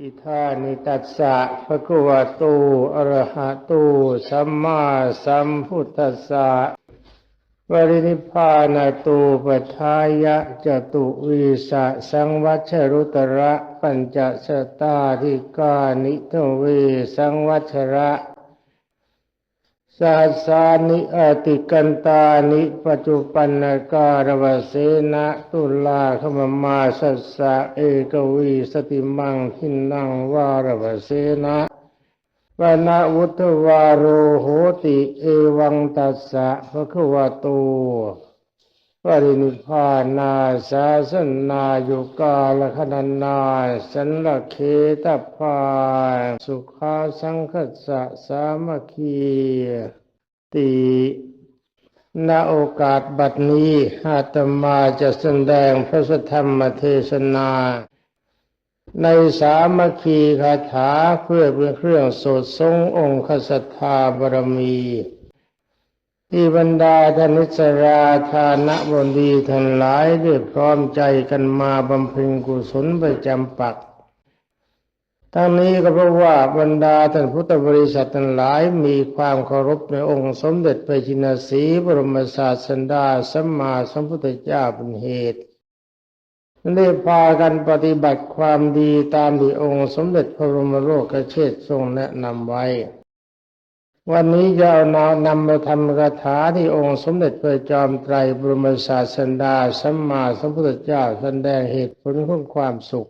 อิธานิตัสสะภะคะวะโตอะระหะโตสัมมาสัมพุทธัสสะปรินิพพานาตูปทายะจตุวิสะสังวัชรุตระ ปัญจสตาธิกานิทเวสังวัชระ สหัสานิอติกันตานิปัจจุปันนการวเสนะตุลาขมมาสัสสะเอกวีสติมังทินนังวารวเสนะปนาวุทวาโรโหติเอวังตัสสะภะควะโต ปรินิพานาสาสนายุกาลคณนาสันลเคตพาสุขาสังคสะสามัคคีติณโอกาสบัดนี้อาตมาจะแสดงพระธรรมเทศนา ในสามัคคีคาถาเพื่อเป็นเครื่องสดทรงองค์ขสัทธาบารมี ที่บรรดาธนิสราธานะบนดีทั้งหลายได้พร้อมใจกันมาบำเพ็ญกุศลประจำปัก ทั้งนี้ก็เพราะว่าบรรดาท่านพุทธบริษัททั้งหลายมีความเคารพในองค์สมเด็จพระจินสีบรมศาสดาสัมมาสัมพุทธเจ้าเป็นเหตุได้พากันปฏิบัติความดีตามที่องค์สมเด็จพระบรมโลกเชษทรงแนะนำไว้ วันนี้จะเอานานำมาทำคาถาที่องค์สมเด็จพระจอมไตรบรมศาสดาสัมมาสัมพุทธเจ้าแสดงเหตุผลของความสุข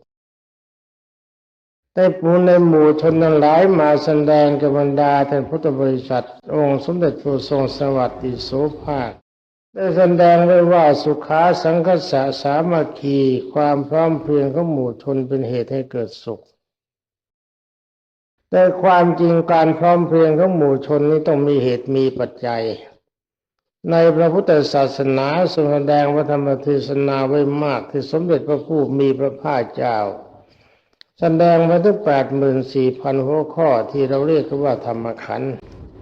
ได้ปูในหมู่ชนทั้งหลายมาแสดงกับบรรดาท่านพุทธบริษัท องค์สมเด็จพระทรงสวัสดิโสภาคได้แสดงไว้ว่าสุขาสังคสะสามัคคี ความพร้อมเพรียงของหมู่ชนเป็นเหตุให้เกิดสุข แต่ความจริงการพร้อมเพรียงของหมู่ชนนี้ต้องมีเหตุมีปัจจัย ในพระพุทธศาสนาทรงแสดงวัธรรมเทศนาไว้มากที่สมเด็จพระผู้มีพระภาคเจ้า แสดงไว้ถึงแปดหมื่นสี่พันหัวข้อที่เราเรียกว่าธรรมขันธ์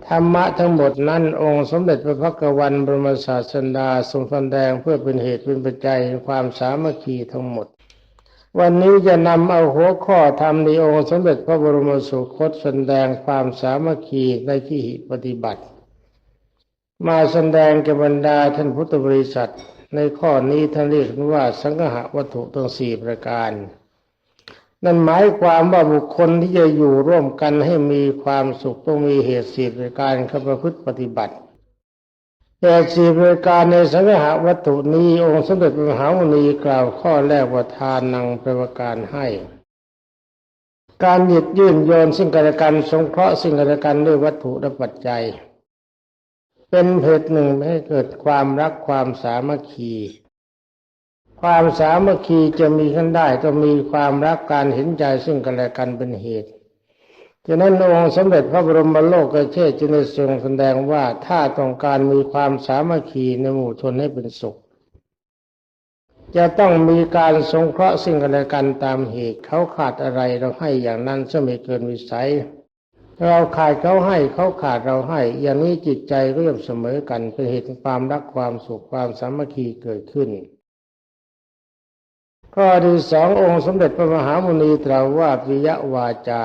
ธรรมะทั้งหมดนั้นองค์สมเด็จพระพักวันบรมศาสดาทรงแสดงเพื่อเป็นเหตุเป็นปัจจัยความสามัคคีทั้งหมด วันนี้จะนำเอาหัวข้อธรรมในองค์สมเด็จพระบรมสุคตแสดงความสามัคคีในที่ปฏิบัติ มาแสดงแก่บรรดาท่านพุทธบริษัท ในข้อนี้ท่านเรียกว่าสังหะวัตถุทั้งสี่ประการ นั่นหมายความว่าบุคคลที่จะอยู่ร่วมกันให้มีความสุขต้องมีเหตุสี่ประการเข้าประพฤติปฏิบัติ เหตุสี่ประการในสังหาวัตถุนี้ องค์สมเด็จพระมหามุนีกล่าวข้อแรกว่าทานนังเป็นประการให้ การหยิบยื่นโยนสิ่งกันและกันสงเคราะห์สิ่งกันและกันด้วยวัตถุและปัจจัย เป็นเหตุหนึ่งให้เกิดความรักความสามัคคี ความสามัคคีจะมีขึ้นได้ต้องมีความรักการเห็นใจซึ่งกันและกันเป็นเหตุ ฉะนั้นองค์สมเด็จพระบรมโลกเชษจึงได้ทรงแสดงว่าถ้าต้องการมีความสามัคคีในหมู่ชนให้เป็นสุข จะต้องมีการสงเคราะห์ซึ่งกันและกันตามเหตุเขาขาดอะไรเราให้อย่างนั้นจะไม่เกินวิสัย เราขาดเขาให้เขาขาดเราให้ อย่างนี้จิตใจก็ย่อมเสมอกันเป็นเหตุความรักความสุขความสามัคคีเกิดขึ้นข้อที่สององค์สมเด็จพระมหามุนีตรัสว่าปิยวาจา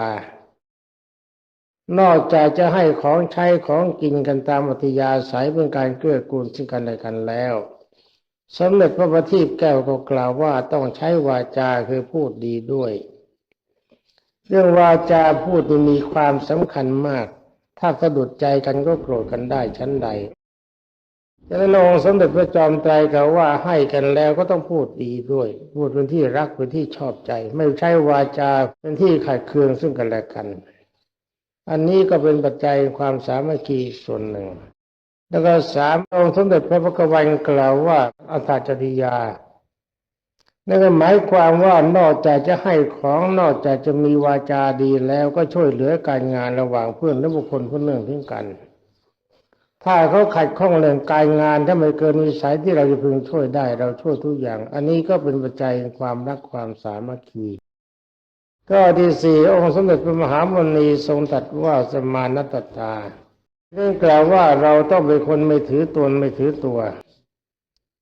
นอกจากจะให้ของใช้ของกินกันตามอัธยาศัยเป็นการเกื้อกูลซึ่งกันและกันแล้ว สมเด็จพระบัณฑิตแก้วก็กล่าวว่าต้องใช้วาจาคือพูดดีด้วย เรื่องวาจาพูดมีความสำคัญมาก ถ้าสะดุดใจกันก็โกรธกันได้ชั้นใดฉะนั้นองสมเด็จพระจอมไตรกล่าวว่าให้กันแล้วก็ต้องพูดดีด้วย พูดเป็นที่รักเป็นที่ชอบใจ ไม่ใช่วาจาเป็นที่ขัดเคืองซึ่งกันและกัน อันนี้ก็เป็นปัจจัยความสามัคคีส่วนหนึ่ง แล้วก็สามองค์สมเด็จพระพุทธวันกล่าวว่าอัตจริยานั่นก็หมายความว่านอกจากจะให้ของนอกจากจะมีวาจาดีแล้วก็ช่วยเหลือการงานระหว่างเพื่อนและบุคคลผู้หนึ่งถึงกัน ถ้าเขาขัดข้องเรื่องการงานถ้าไม่เกินวิสัยที่เราจะพึงช่วยได้ เราช่วยทุกอย่าง อันนี้ก็เป็นปัจจัยความรักความสามัคคี ก็ที่สี่องค์สมเด็จพระมหามุนีทรงตรัสว่าสมานัตตาเรื่องกล่าวว่าเราต้องเป็นคนไม่ถือตนไม่ถือตัว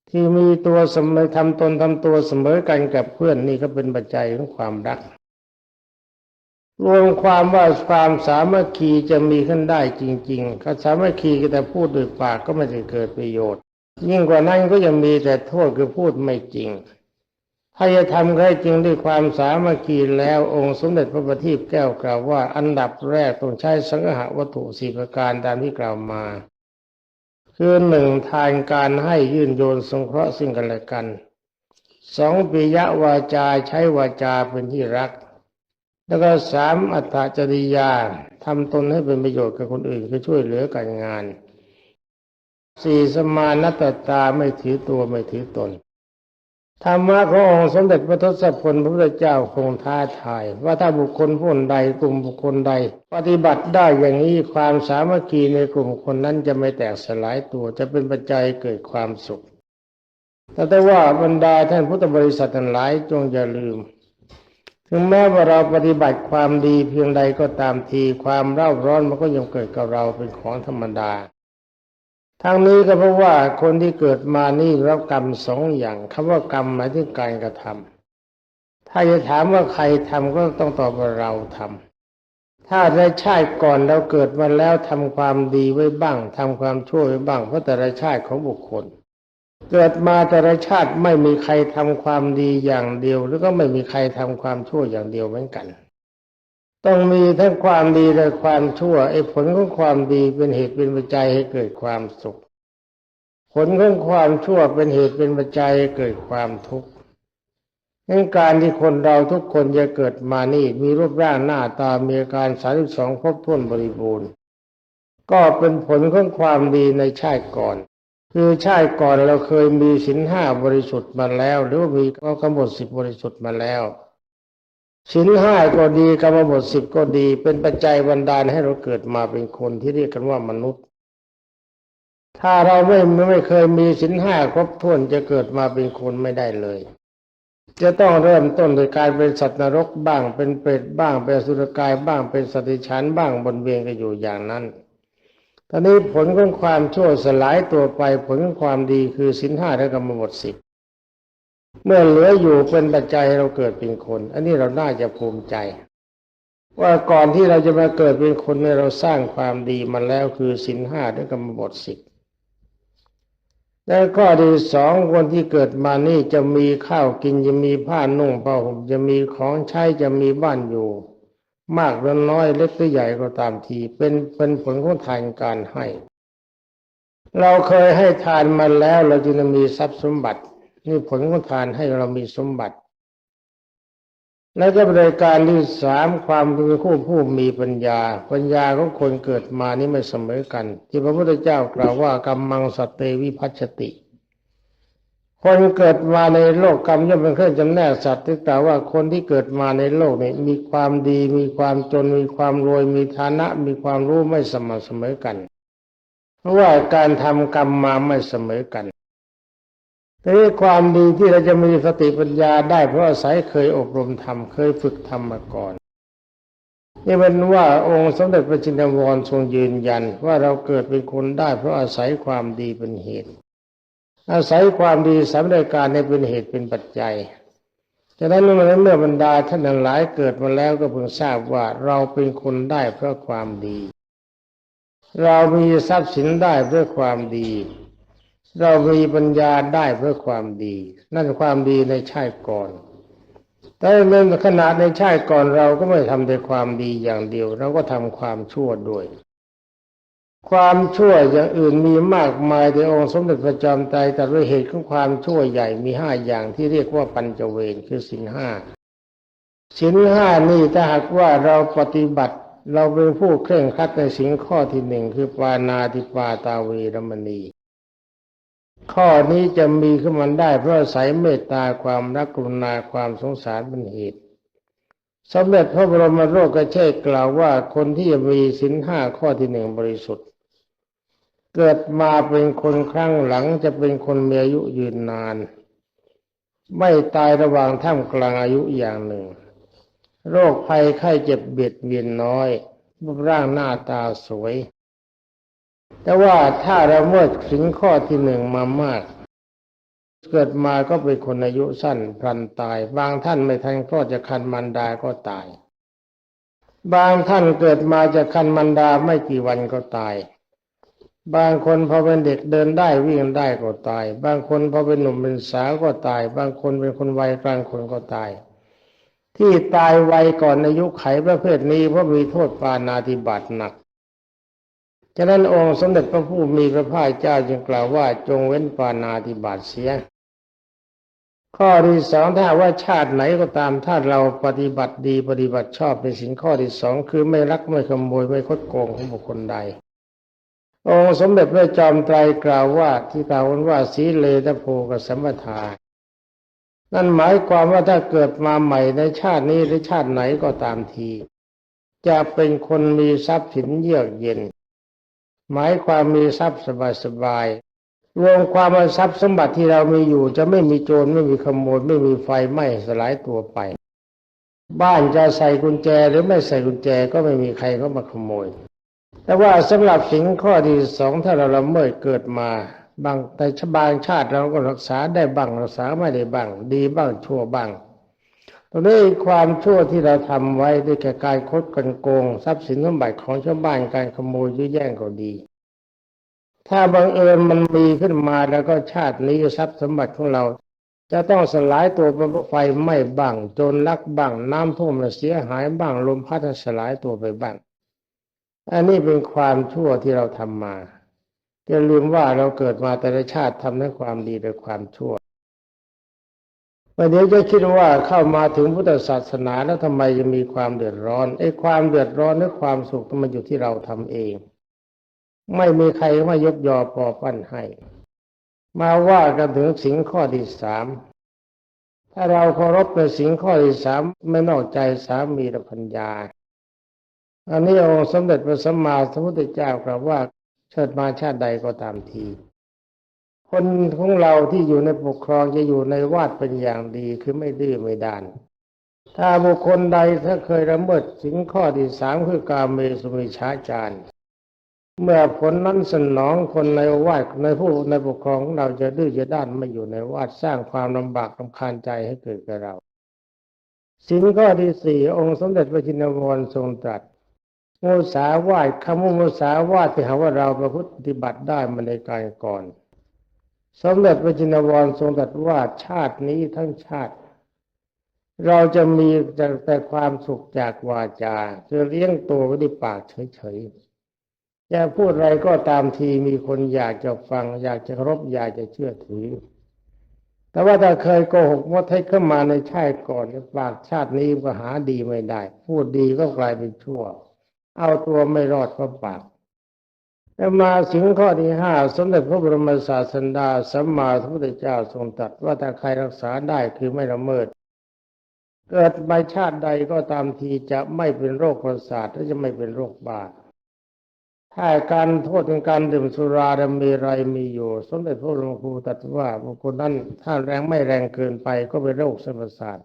ที่มีตัวเสมอทำตนทำตัวเสมอกันกับเพื่อนนี่ก็เป็นปัจจัยของความรัก รวมความว่าความสามัคคีจะมีขึ้นได้จริงๆถ้าสามัคคีก็แต่พูดด้วยปากก็ไม่ได้เกิดประโยชน์ ยิ่งกว่านั้นก็ยังมีแต่โทษคือพูดไม่จริง ถ้าจะทำให้จริงด้วยความสามัคคีแล้วองค์สมเด็จพระบัณฑิตแก้วกล่าวว่า อันดับแรกต้องใช้สังหะวัตถุสี่ประการตามที่กล่าวมาคือหนึ่งทานการให้ยื่นโยนสงเคราะห์ซึ่งกันและกันสองปิยวาจาใช้วาจาเป็นที่รัก แล้วก็สามอัตตจริยาทำตนให้เป็นประโยชน์กับคนอื่นคือช่วยเหลือการงานสี่สมานัตตาไม่ถือตัวไม่ถือตน ธรรมะขององค์สมเด็จพระทศพลพระพุทธเจ้าคงท้าทาย ว่าถ้าบุคคลผู้ใดกลุ่มบุคคลใด ปฏิบัติได้อย่างนี้ความสามัคคีในกลุ่มคนนั้นจะไม่แตกสลายตัวจะเป็นปัจจัยเกิดความสุข แต่แต่ว่าบรรดาท่านพุทธบริษัททั้งหลายจงอย่าลืม ถึงแม้ว่าเราปฏิบัติความดีเพียงใดก็ตามทีความเร่าร้อนมันก็ยังเกิดกับเราเป็นของธรรมดา ทั้งนี้ก็เพราะว่าคนที่เกิดมานี่รับกรรมสองอย่างคำว่ากรรมหมายถึงการกระทำถ้าจะถามว่าใครทำก็ต้องตอบว่าเราทำถ้าในชาติก่อนเราเกิดมาแล้วทำความดีไว้บ้างทำความชั่วไว้บ้าง เพราะแต่ละชาติของบุคคล เกิดมาแต่ละชาติไม่มีใครทำความดีอย่างเดียว แล้วก็ไม่มีใครทำความชั่วอย่างเดียวเหมือนกัน ต้องมีทั้งความดีและความชั่วไอ้ผลของความดีเป็นเหตุเป็นปัจจัยให้เกิดความสุข ผลของความชั่วเป็นเหตุเป็นปัจจัยให้เกิดความทุกข์ดังการที่คนเราทุกคนจะเกิดมานี่ มีรูปร่างหน้าตามีอาการสาสิบสองครบถ้วนบริบูรณ์ ก็เป็นผลของความดีในชาติก่อน คือชาติก่อนเราเคยมีศีลห้าบริสุทธิ์มาแล้ว หรือว่ามีกำหนดสิบบริสุทธิ์มาแล้ว ศีลห้าก็ดีกรรมบทสิบก็ดี เป็นปัจจัยบันดาลให้เราเกิดมาเป็นคนที่เรียกกันว่ามนุษย์ ถ้าเราไม่ไม่เคยมีศีลห้าครบถ้วนจะเกิดมาเป็นคนไม่ได้เลย จะต้องเริ่มต้นโดยการเป็นสัตว์นรกบ้าง เป็นเปรตบ้าง เป็นสุรกายบ้างเป็นสติฉันบ้างบนเวียนกันอยู่อย่างนั้นตอนนี้ผลของความชั่วสลายตัวไปผลของความดีคือศีลห้าและกรรมบทสิบ เมื่อเหลืออยู่เป็นปัจจัยให้เราเกิดเป็นคน อันนี้เราน่าจะภูมิใจ ว่าก่อนที่เราจะมาเกิดเป็นคนเนี่ยเราสร้างความดีมาแล้วคือศีลห้าและกรรมบทสิบและข้อที่สองคนที่เกิดมานี่จะมีข้าวกินจะมีผ้านุ่งผ้าห่มจะมีของใช้จะมีบ้านอยู่ มากหรือน้อยเล็กหรือใหญ่ก็ตามที เป็นเป็นผลของทานการให้ เราเคยให้ทานมาแล้วเราจึงจะมีทรัพย์สมบัติ นี่ผลของทานให้เรามีสมบัติ และก็บริการที่สามความเป็นผู้ผู้มีปัญญา ปัญญาของคนเกิดมานี่ไม่เสมอกัน ที่พระพุทธเจ้ากล่าวว่ากรรมังสเตวิพัชติ คนเกิดมาในโลกกรรมย่อมเป็นเครื่องจำแนกสัตว์ที่กล่าวว่าคนที่เกิดมาในโลกนี้มีความดี มีความจน มีความรวย มีฐานะ มีความรู้ไม่สม่ำเสมอกัน เพราะว่าการทำกรรมมาไม่เสมอกัน ทีนี้ความดีที่เราจะมีสติปัญญาได้เพราะอาศัยเคยอบรมธรรมเคยฝึกธรรมมาก่อนนี่เป็นว่าองค์สมเด็จพระจินดาวรทรงยืนยัน ว่าเราเกิดเป็นคนได้ เพราะอาศัยความดีเป็นเหตุ อาศัยความดีสำเร็จการในเป็นเหตุเป็นปัจจัยฉะนั้นเมื่อเมื่อบรรดาท่านหลายเกิดมาแล้วก็เพิ่งทราบว่าเราเป็นคนได้เพราะความดี เรามีทรัพย์สินได้เพราะความดี เรามีปัญญาได้เพราะความดี นั่นความดีในชาติก่อนแต่ในขณะในชาติก่อนเราก็ไม่ทำแต่ความดีอย่างเดียว เราก็ทำความชั่วด้วย ความชั่วอย่างอื่นมีมากมายแต่องค์สมเด็จพระจอมไตรตรัสด้วยเหตุของความชั่วใหญ่มีห้าอย่างที่เรียกว่าปัญจเวรคือสินห้าสินห้านี่ถ้าหากว่าเราปฏิบัติ เราเป็นผู้เคร่งครัดในสิ่งข้อที่หนึ่งคือปานาติปาตาเวรมณี ข้อนี้จะมีขึ้นมาได้ เพราะอาศัยเมตตาความรักกรุณาความสงสารเป็นเหตุสมเด็จพระบรมโลกเชษกล่าวว่าคนที่มีสินห้าข้อที่หนึ่งบริสุทธิ์ เกิดมาเป็นคนครั้งหลังจะเป็นคนมีอายุยืนนาน ไม่ตายระหว่างท่ามกลางอายุอย่างหนึ่ง โรคภัยไข้เจ็บเบียดเบียนน้อยรูปร่างหน้าตาสวย แต่ว่าถ้าเราเมื่อถึงข้อที่หนึ่งมามาก เกิดมาก็เป็นคนอายุสั้นพลันตาย บางท่านไม่ทันก็จะคันมันดาก็ตาย บางท่านเกิดมาจากคันมันดาไม่กี่วันก็ตาย บางคนพอเป็นเด็กเดินได้วิ่งได้ก็ตาย บางคนพอเป็นหนุ่มเป็นสาวก็ตาย บางคนเป็นคนวัยกลางคนก็ตาย ที่ตายไวก่อนอายุไขประเภทนี้เพราะมีโทษปานาติบาตหนัก ฉะนั้นองค์สมเด็จพระผู้มีพระภาคเจ้าจึงกล่าวว่าจงเว้นปานาติบาตเสีย ข้อที่สองถ้าว่าชาติไหนก็ตามถ้าเราปฏิบัติดีปฏิบัติชอบเป็นสิ่งข้อที่สองคือไม่ลักไม่ขโมยไม่คดโกงของบุคคลใด องค์สมเด็จพระจอมไตรกล่าวว่าที่กล่าวว่าสีเลตโพกับสัมปทานั่นหมายความว่าถ้าเกิดมาใหม่ในชาตินี้หรือชาติไหนก็ตามที จะเป็นคนมีทรัพย์สินเยือกเย็น หมายความมีทรัพย์สบายๆรวมความว่าทรัพย์สมบัติที่เรามีอยู่ จะไม่มีโจรไม่มีขโมยไม่มีไฟไหม้สลายตัวไป บ้านจะใส่กุญแจหรือไม่ใส่กุญแจก็ไม่มีใครเข้ามาขโมย แต่ว่าสำหรับสิ่งข้อที่สองถ้าเราละเมิดเกิดมาบางแต่ชบางชาติเราก็รักษาได้บ้างรักษาไม่ได้บ้าง ดีบ้างชั่วบ้าง ตรงนี้ความชั่วที่เราทำไว้ด้วยแก่การคดกันโกง ทรัพย์สินสมบัติของชาวบ้านการขโมยยื้อแย่งก็ดี ถ้าบังเอิญมันมีขึ้นมาแล้วก็ชาตินี้ทรัพย์สมบัติของเรา จะต้องสลายตัวเป็นไฟไหม้บ้างจรลักบ้างน้ำท่วมเสียหายบ้างลมพัดสลายตัวไปบ้างอันนี้เป็นความชั่วที่เราทำมาอย่าลืมว่าเราเกิดมาแต่ละชาติทำทั้งความดีและความชั่ว วันนี้จะคิดว่าเข้ามาถึงพุทธศาสนาแล้วทำไมจะมีความเดือดร้อนไอ้ความเดือดร้อนและความสุขมันอยู่ที่เราทำเอง ไม่มีใครมายกยอปอปั้นให้ มาว่ากันถึงสิ่งข้อที่สามถ้าเราเคารพในสิ่งข้อที่สามไม่นอกใจสามีและพัญญา อันนี้องค์สมเด็จพระสัมมาสัมพุทธเจ้ากล่าวว่าเชิดมาชาติใดก็ตามที คนของเราที่อยู่ในปกครองจะอยู่ในวาดเป็นอย่างดีคือไม่ดื้อไม่ดาน ถ้าบุคคลใดถ้าเคยละเมิดสิงข้อที่สามคือกาเมสุมิชาจารเมื่อผลนั้นสนองคนในวาดในผู้ในปกครองของเราจะดื้อจะด้านไม่อยู่ในวาดสร้างความลำบากลำคาญใจให้เกิดกับเราสิ่งข้อที่สี่องค์สมเด็จพระจินวรทรงตรัสมุสาวาทคำว่ามุสาวาทที่หาว่าเราประพฤติปฏิบัติได้มาในการก่อน สมเด็จพระจินวรทรงตรัสว่าชาตินี้ทั้งชาติ เราจะมีแต่ความสุขจากวาจา คือเลี้ยงตัวไว้ด้วยปากเฉยๆจะพูดอะไรก็ตามทีมีคนอยากจะฟัง อยากจะรบอยากจะเชื่อถือ แต่ว่าถ้าเคยโกหกมดให้เข้ามาในชาติก่อนปากชาตินี้ก็หาดีไม่ได้ พูดดีก็กลายเป็นชั่ว เอาตัวไม่รอดเพราะปาก แล้วมาถึงข้อที่ห้าสมเด็จพระบรมศาสดาสัมมาสัมพุทธเจ้าทรงตรัสว่าถ้าใครรักษาได้คือไม่ละเมิด เกิดไปชาติใดก็ตามทีจะไม่เป็นโรคประสาทและจะไม่เป็นโรคบาถ้าการโทษของการดื่มสุราดมีไรมีอยู่ สมเด็จพระบรมครูตรัสว่าบุคคลนั้นถ้าแรงไม่แรงเกินไปก็เป็นโรคเส้นประสาท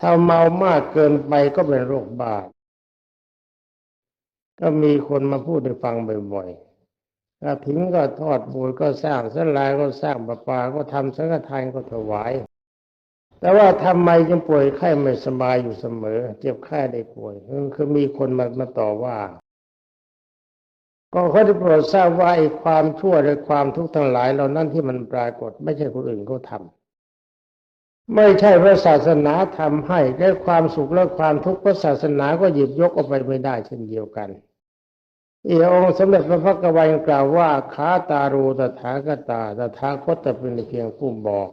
ถ้าเมามากเกินไปก็เป็นโรคบาด ก็มีคนมาพูดให้ฟังบ่อยๆถ้าถึงก็ทอดบูญก็สร้างสลายก็สร้างประปา ก็ทำสังฆทานก็ถวาย แต่ว่าทำไมจึงป่วยไข้ไม่สบายอยู่เสมอ เจ็บไข้ได้ป่วยคือมีคนมามาต่อว่าก็เขาได้โปรดทราบว่าไอ้ความชั่วและความทุกข์ทั้งหลายเหล่านั้นที่มันปรากฏ ไม่ใช่คนอื่นเขาทำ ไม่ใช่พระศาสนาทำให้ได้ความสุขและความทุกข์พระศาสนาก็หยิบยกออกไปไม่ได้เช่นเดียวกัน เอองค์สมเด็จพระพักตร์วันกล่าวว่าขาตารูตถาคตาตถาคตเป็นเพียงผู้บอก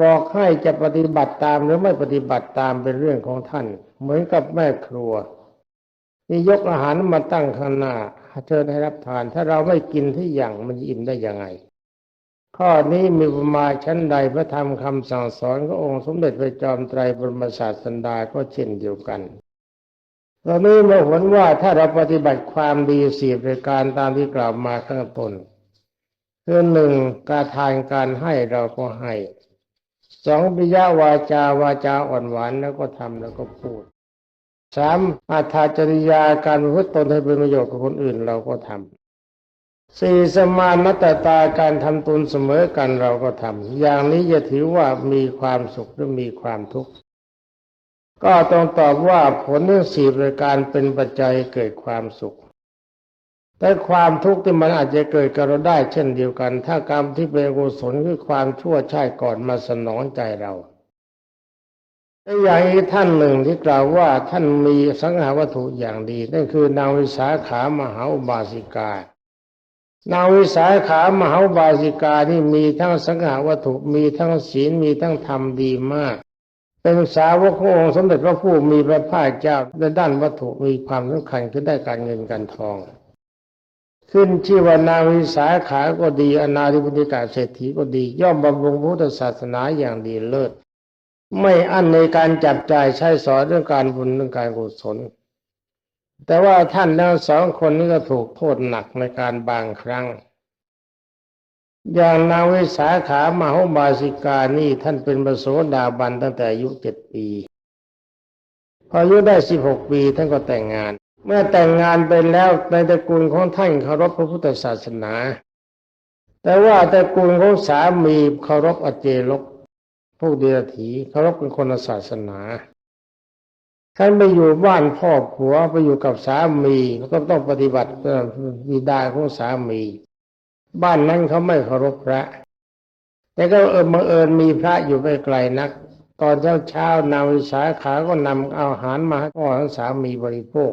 บอกให้จะปฏิบัติตามหรือไม่ปฏิบัติตามเป็นเรื่องของท่าน เหมือนกับแม่ครัวนี่ยกอาหารมาตั้งข้างหน้าเชิญให้รับทาน ถ้าเราไม่กินที่อย่างมันอิ่มได้ยังไง ข้อนี้มีประมาณชั้นใดพระธรรมคำสั่งสอนขององค์สมเด็จพระจอมไตรบรมศาสดาก็เช่นเดียวกันตอนนี้มาผลว่าถ้าเราปฏิบัติความดีสี่ประการตามที่กล่าวมาข้างต้นคือหนึ่งการทานการให้เราก็ให้สองปิยวาจาวาจาอ่อนหวานแล้วก็ทำแล้วก็พูดสามอาถาจริยาการพูดตนให้เป็นประโยชน์กับคนอื่นเราก็ทำ สี่สมานนัตตาการทำตนเสมอกันเราก็ทำอย่างนี้จะถือว่ามีความสุขหรือมีความทุกข์ก็ต้องตอบว่าผลทั้งสี่ประการเป็นปัจจัยเกิดความสุข แต่ความทุกข์ที่มันอาจจะเกิดกับเราได้เช่นเดียวกัน ถ้ากรรมที่เป็นกุศลคือความชั่วชาติก่อนมาสนองใจเราและอย่างอีกท่านหนึ่งที่กล่าวว่าท่านมีสังหาวัตถุอย่างดี นั่นคือนางวิสาขามหาอุบาสิกา นางวิสาขามหาบาสิกานี่มีทั้งสังหาวัตถุมีทั้งศีลมีทั้งธรรมดีมาก เป็นสาวกขององค์สมเด็จพระผู้มีพระภาคเจ้าในด้านวัตถุมีความสำคัญคือได้การเงินการทอง ขึ้นชื่อว่านาวิสาขาก็ดีอนาธิปติกาเศรษฐีก็ดี ย่อมบำรุงพุทธศาสนาอย่างดีเลิศ ไม่อั้นในการจับจ่ายใช้สอยเรื่องการบุญเรื่องการกุศล แต่ว่าท่านทั้งสองคนนี้ก็ถูกโทษหนักในการบางครั้ง อย่างนางวิสาขามาหาบาสิกานี่ท่านเป็นประโสดาบันตั้งแต่อายุเจ็ดปี พออายุได้สิบหกปีท่านก็แต่งงาน เมื่อแต่งงานไปแล้วในตระกูลของท่านเคารพพระพุทธศาสนา แต่ว่าตระกูลของสามีเคารพอเจรกพวกเดียรถีเคารพเป็นคนศาสนา ท่านไปอยู่บ้านพ่อผัวไปอยู่กับสามีก็ต้องปฏิบัติตามบิดาของสามี บ้านนั้นเขาไม่เคารพพระ แต่ก็เออบังเอิญมีพระอยู่ไม่ไกลนัก ตอนเช้าเช้านางวิสาขาก็นำอาหารมาให้พ่อของสามีบริโภค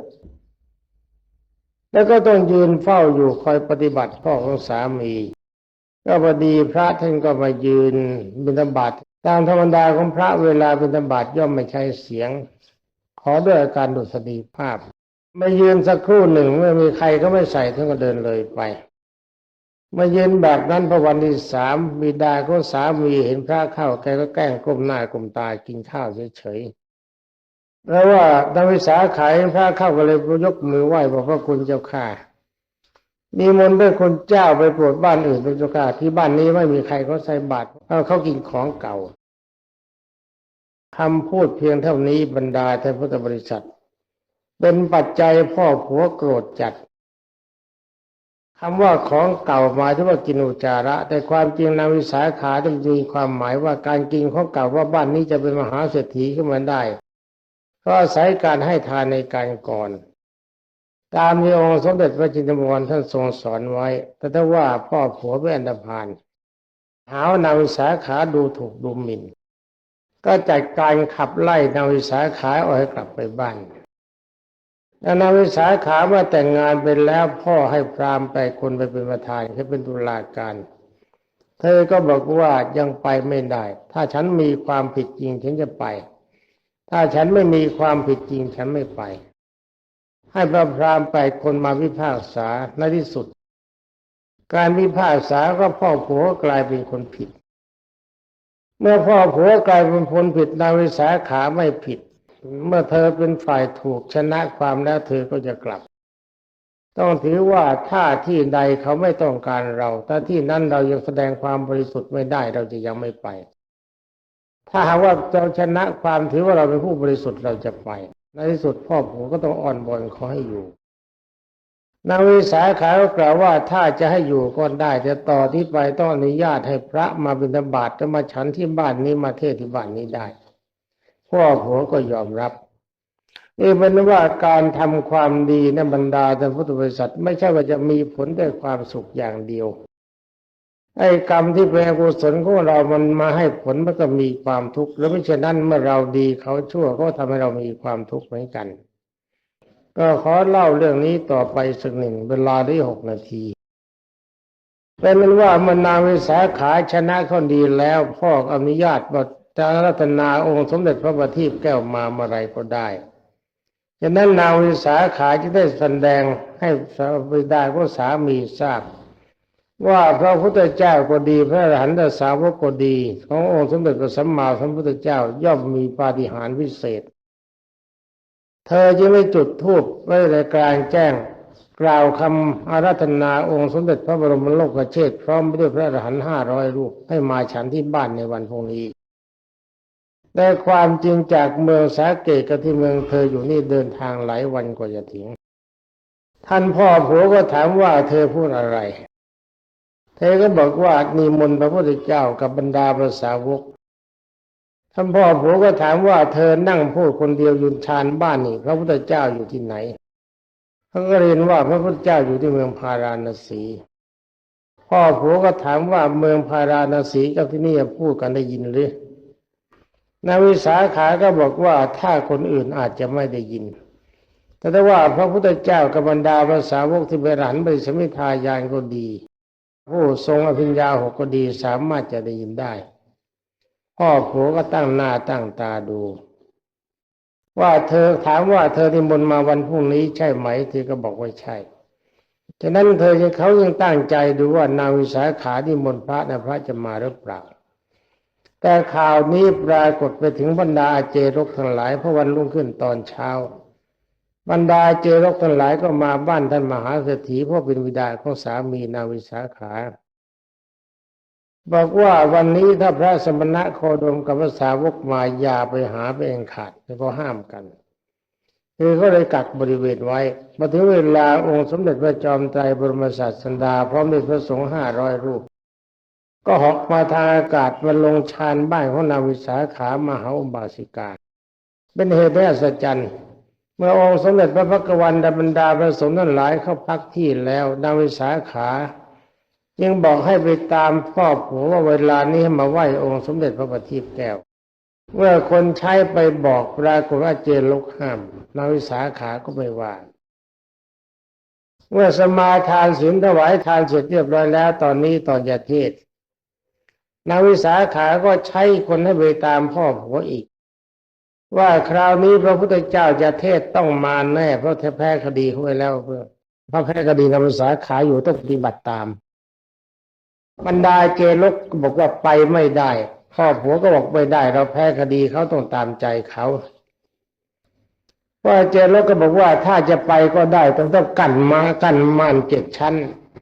แล้วก็ต้องยืนเฝ้าอยู่คอยปฏิบัติพ่อของสามี ก็พอดีพระท่านก็มายืนบิณฑบาตตามธรรมดาของพระเวลาบิณฑบาตย่อมไม่ใช้เสียง ขอด้วยอาการดุษฎีภาพมายืนสักครู่หนึ่งเมื่อมีใครก็ไม่ใส่ท่านก็เดินเลยไปมายืนแบบนั้นพอวันที่สามบิดาของสามีเห็นพระเข้าแกก็แกล้งก้มหน้าก้มตากินข้าวเฉยๆแล้วว่าดาวิสาขายพระเข้าก็เลยยกมือไหว้บอกพระคุณเจ้าข้ามีมนต์ด้วยคนเจ้าไปโปรดบ้านอื่นเป็นเจ้าข้าที่บ้านนี้ไม่มีใครเขาใส่บาตรเขากินของเก่าำพูดเพียงเท่านี้บรรดาท่านพุทธบริษัท เป็นปัจจัยพ่อผัวโกรธจัดคำว่าของเก่าหมายถึงว่ากินอุจาระ แต่ความจริงนางวิสาขาจะมีความหมายว่าการกินของเก่าว่าบ้านนี้จะเป็นมหาเศรษฐีขึ้นมาได้ ก็อาศัยการให้ทานในการก่อน ตามที่องค์สมเด็จพระจินตมรท่านทรงสอนไว้ แต่ถ้าว่าพ่อผัวเป็นอันธพาลหาว่านางวิสาขาดูถูกดูหมิ่น ก็จัดการขับไล่นาวิสาขาออกให้กลับไปบ้านแล้วนาวิสาขาเมื่อแต่งงานไปแล้วพ่อให้พรามไปคนไปเป็นประธานให้เป็นตุลาการ เธอก็บอกว่ายังไปไม่ได้ ถ้าฉันมีความผิดจริงฉันจะไป ถ้าฉันไม่มีความผิดจริงฉันไม่ไป ให้พระพรามไปคนมาพิพากษาในที่สุด การพิพากษาก็พ่อผัวกลายเป็นคนผิด เมื่อพ่อผัวกลายเป็นคนผิดนางวิสาขาไม่ผิด เมื่อเธอเป็นฝ่ายถูกชนะความแล้วเธอก็จะกลับ ต้องถือว่าถ้าที่ใดเขาไม่ต้องการเรา ถ้าที่นั้นเรายังแสดงความบริสุทธิ์ไม่ได้เราจะยังไม่ไป ถ้าหากว่าเราชนะความถือว่าเราเป็นผู้บริสุทธิ์เราจะไป ในที่สุดพ่อผมก็ต้องอ่อนบอนขอให้อยู่ นางวิสาขาก็กล่าวว่าถ้าจะให้อยู่ก็ได้แต่ต่อที่ไปต้องอนุญาตให้พระมาบิณฑบาตจะมาฉันที่บ้านนี้มาเทศที่บ้านนี้ได้พ่อผัวก็ยอมรับนี่เป็นว่าการทำความดีในบรรดาท่านพุทธบริษัทไม่ใช่ว่าจะมีผลด้วยความสุขอย่างเดียวไอ้กรรมที่เป็นอกุศลของเรามันมาให้ผลมันก็มีความทุกข์แล้วไม่เช่นนั้นเมื่อเราดีเขาชั่วก็ทำให้เรามีความทุกข์เหมือนกัน ก็ขอเล่าเรื่องนี้ต่อไปสักหนึ่งเวลาได้หกนาทีเป็นนั้นว่ามันนางวิสาขาชนะคนดีแล้ว พ่ออนุญาตว่าจะรัตนาองค์สมเด็จพระบัณฑิตแก้วมาเมื่อไรก็ได้ฉะนั้นนางวิสาขาจะได้แสดงให้สาบิดาก็สามีทราบ ว่าพระพุทธเจ้าก็ดี พระอรหันตสาวกก็ดี ขององค์สมเด็จพระสัมมาสัมพุทธเจ้าย่อมมีปาฏิหาริย์พิเศษ เธอจะไม่จุดธูปไว้ในกลางแจ้ง กล่าวคำอาราธนาองค์สมเด็จพระบรมโลกเชษฐ์พร้อมไปด้วยพระอรหันต์ห้าร้อยรูปให้มาฉันที่บ้านในวันพรุ่งนี้แต่ความจริงจากเมืองสาเกตกับที่เมืองเธออยู่นี่เดินทางหลายวันกว่าจะถึง ท่านพ่อผัวก็ถามว่าเธอพูดอะไร เธอก็บอกว่านิมนต์พระพุทธเจ้ากับบรรดาพระสาวก ท่านพ่อผัวก็ถามว่าเธอนั่งพูดคนเดียวยุนชานบ้านนี่ พระพุทธเจ้าอยู่ที่ไหนเขาก็เรียนว่าพระพุทธเจ้าอยู่ที่เมืองพาราณสีพ่อผัวก็ถามว่าเมืองพาราณสีกับที่นี่พูดกันได้ยินหรือนายวิสาขาก็บอกว่าถ้าคนอื่นอาจจะไม่ได้ยิน แต่ถ้าว่าพระพุทธเจ้ากับบรรดาภาษาวกที่เบรันบริสมิทายานก็ดี ผู้ทรงอภิญญาหกก็ดีสามารถจะได้ยินได้ พ่อผัวก็ตั้งหน้าตั้งตาดู ว่าเธอถามว่าเธอที่มนมาวันพรุ่งนี้ใช่ไหมเธอก็บอกว่าใช่ฉะนั้นเธอเขายังตั้งใจดูว่านางวิสาขาที่มนพระนะพระจะมาหรือเปล่า แต่ข่าวนี้ปรากฏไปถึงบรรดาเจรกทั้งหลายเพราะวันรุ่งขึ้นตอนเช้า บรรดาอาเจรกทั้งหลายก็มาบ้านท่านมหาเศรษฐีเพราะเป็นวิดาของสามีนางวิสาขา บอกว่าวันนี้ถ้าพระสมณะโคดมกับพระสาวกมาอย่าไปหาไปเองขาดแล้วก็ห้ามกันคือก็เลยกักบริเวณไว้มาถึงเวลาองค์สมเด็จพระจอมไตรบรมศาสดาพร้อมด้วยพระสงฆ์ห้าร้อยรูป ก็หาะมาทางอากาศมาลงชานบ้านของนางวิสาขามหาอุบาสิกา เป็นเหตุให้อัศจรรย์เมื่อองค์สมเด็จพระพักวันดาบรรดาพระสงฆ์นั้นหลายเข้าพักที่แล้วนางวิสาขา จึงบอกให้ไปตามพ่อผัวว่าเวลานี้ให้มาไหว้องค์สมเด็จพระบัณฑิตแก้วเมื่อคนใช้ไปบอกปรากฏว่าเจนลกห้ามนาวิสาขาก็ไม่ว่าเมื่อสมาทานศีลถวายทานเสร็จเรียบร้อยแล้ว ตอนนี้ตอนจะเทศนาวิสาขาก็ใช้คนให้ไปตามพ่อผัวอีก ว่าคราวนี้พระพุทธเจ้าจะเทศต้องมาแน่ เพราะแพ้คดีเขาไว้แล้วเพื่อพระแพ้คดีนาวิสาขาอยู่ต้องปฏิบัติตาม บรรดาเจรกก็บอกว่าไปไม่ได้พ่อผัวก็บอกไม่ได้ เราแพ้คดีเขาต้องตามใจเขาว่าเจรกก็บอกว่าถ้าจะไปก็ได้ต้องต้องกั้นมากั้นม่านเจ็ดชั้น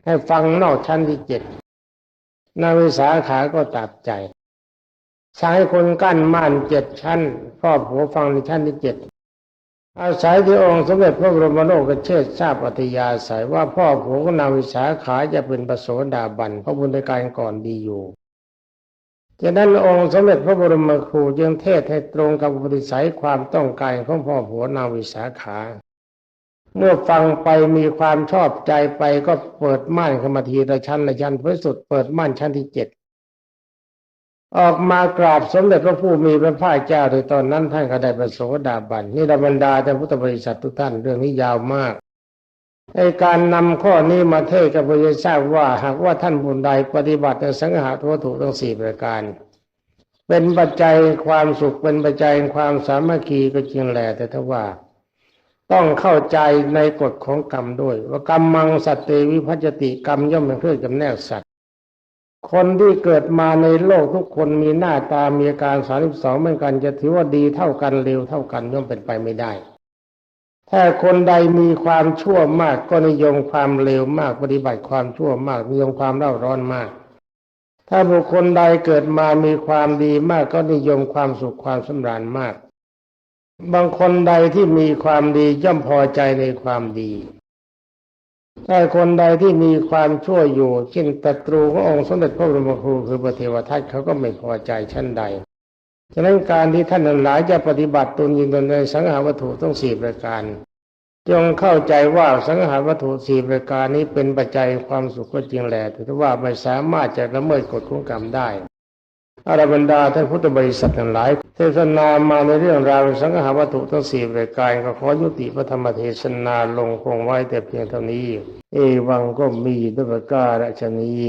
ให้ฟังนอกชั้นที่เจ็ดนาวิสาขาก็ตัดใจใช้คนกั้นม่านเจ็ดชั้นพ่อผัวฟังในชั้นที่เจ็ด อาศัยที่องค์สมเด็จพระบรมโลกเชษทราบปฏิยาสายว่าพ่อผัวของนางวิสาขาจะเป็นประโสดาบันเพราะบุญในการก่อนดีอยู่จากนั้นองค์สมเด็จพระบรมครูจึงเทศให้ตรงกับปฏิสัยความต้องการของพ่อผัวนางวิสาขา เมื่อฟังไปมีความชอบใจไปก็เปิดม่านขึ้นมาทีละชั้นละชั้นเพื่อสุดเปิดม่านชั้นที่เจ็ด ออกมากราบสมเด็จพระผู้มีพระภาคเจ้าโดยตอนนั้นท่านก็ได้ประโสดาบันนี่ดาบรรดาท่านพุทธบริษัททุกท่านเรื่องนี้ยาวมากในการนำข้อนี้มาเทศกับพระเจ้าทราบว่าหากว่าท่านบุญใดปฏิบัติในสังหารวัตถุทั้งสี่ประการ เป็นปัจจัยความสุขเป็นปัจจัยความสามัคคีก็จริงแหละแต่ถ้าว่า ต้องเข้าใจในกฎของกรรมด้วย ว่ากรรมมังสัตเตวิพัจติกรรมย่อมเป็นเครื่องจำแนกสัตว คนที่เกิดมาในโลกทุกคนมีหน้าตามีอาการสาสิบสองเหมือนกัน จะถือว่าดีเท่ากันเร็วเท่ากันย่อมเป็นไปไม่ได้ ถ้าคนใดมีความชั่วมากก็นิยมความเร็วมากปฏิบัติความชั่วมากนิยมความเร่าร้อนมาก ถ้าบุคคลใดเกิดมามีความดีมากก็นิยมความสุขความสำราญมาก บางคนใดที่มีความดีย่อมพอใจในความดี ถ้าคนใดที่มีความชั่วอยู่เช่นตตรูขององค์สมเด็จพระบรมครูคือพระเทวทัตเขาก็ไม่พอใจชั้นใด ฉะนั้นการที่ท่านหลายจะปฏิบัติตนยินตนในสังหารวัตถุต้องสี่ประการ จงเข้าใจว่าสังหารวัตถุสี่ประการนี้เป็นปัจจัยความสุขก็จริงแหละแต่ว่าไม่สามารถจะละเมิดกฎของกรรมได้ อารบรรดาท่านพุทธบริษัททั้งหลาย เทศนามาในเรื่องราวสังหารวัตถุทั้งสี่รายการก็ขอยุติพระธรรมเทศนาลงคงไว้แต่เพียงเท่านี้ เอวังก็มีด้วยประการฉนี้